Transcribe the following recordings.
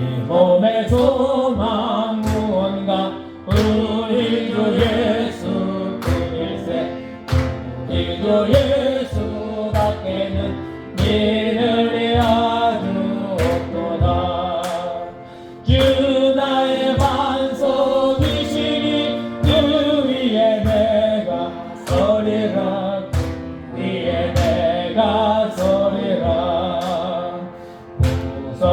우리 몸의 조망 무언가 우리 주 예수 그일세 우리 주 예수 밖에는 믿을 리 아주 없도다 주 나의 반석이시니 그 위에 내가 서리라.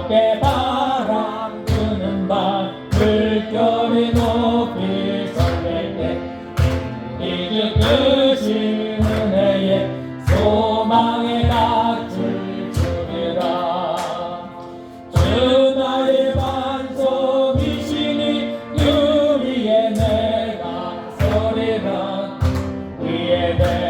밖에 바람 부는 밤 물결이 높이 설렐 때 이주 크신 은혜에 소망의 낯을 주리라. 주 나의 반석이시니 그 위에 내가 서리라. 위에 내